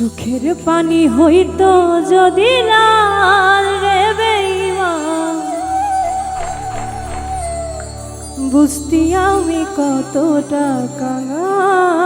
চোখের পানি হইত যদি লাল রে বেঈমান বুঝতি আমি কতটা কাঙাল।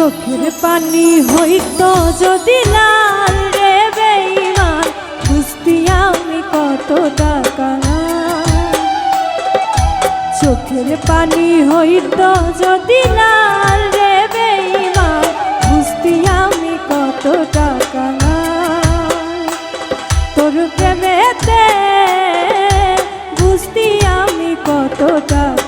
চোখের পানি হইত যদি লাল রে বেঈমান, বুঝতি আমি কত কাঙাল চোখের পানি হইত যদি লাল রে বেঈমান, বুঝতি আমি কত কাঙাল তোর প্রেমেতে বুঝতি আমি কতটা কাঙাল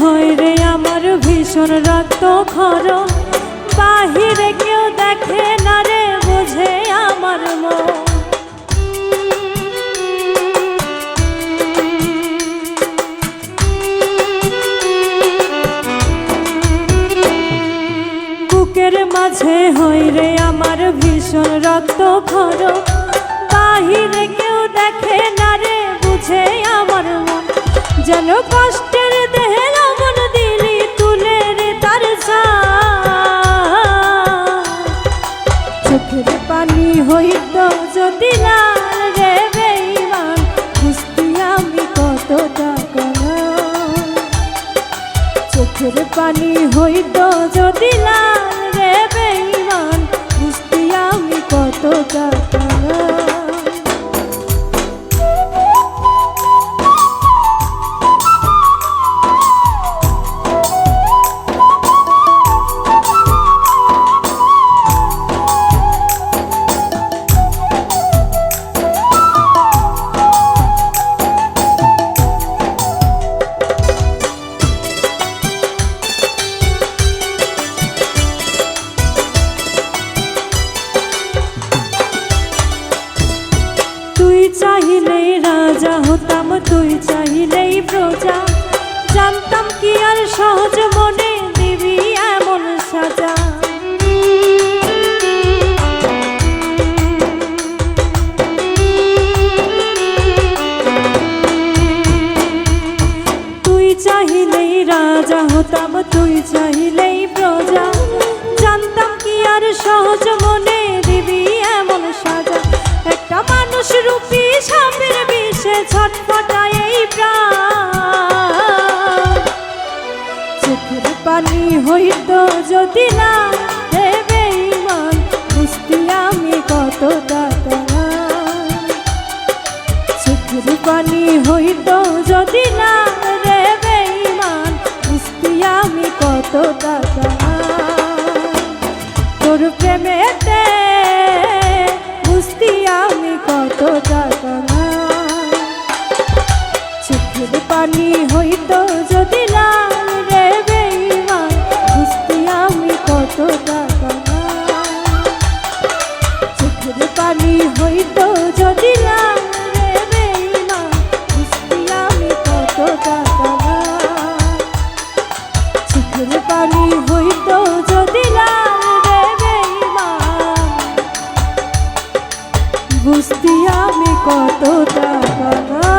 হয় রে আমার ভীষণ রক্ত খর। বাহিরে কেউ দেখে না রে, বোঝে আমার মন। বুকের মাঝে হয় রে আমার ভীষণ রক্ত খর। বাহিরে কেউ দেখে না রে, বুঝে আমার মন। যেন কষ্টের পানি হইত যদি লাল জানতাম কি আর সহজ মনে দিবি এমন সাজা। তুই চাহিলেই রাজা হতাম, তুই চাহিলেই প্রজা। জানতাম কি আর সহজ মনে দিবি এমন সাজা। একটা মানুষ রূপী সাপের বিষে ছটফটায় এই প্রাণ। পানি হইত যদি না হে বেঈমান বুঝতি আমি কত টাকা চোখের পানি হইত যদি না রে বেঈমান বুঝতি আমি কত টাকা তোর প্রেমেতে বুঝতি আমি কত টাকা চোখের পানি হইত যদি বুঝতি আমি কতটা কথা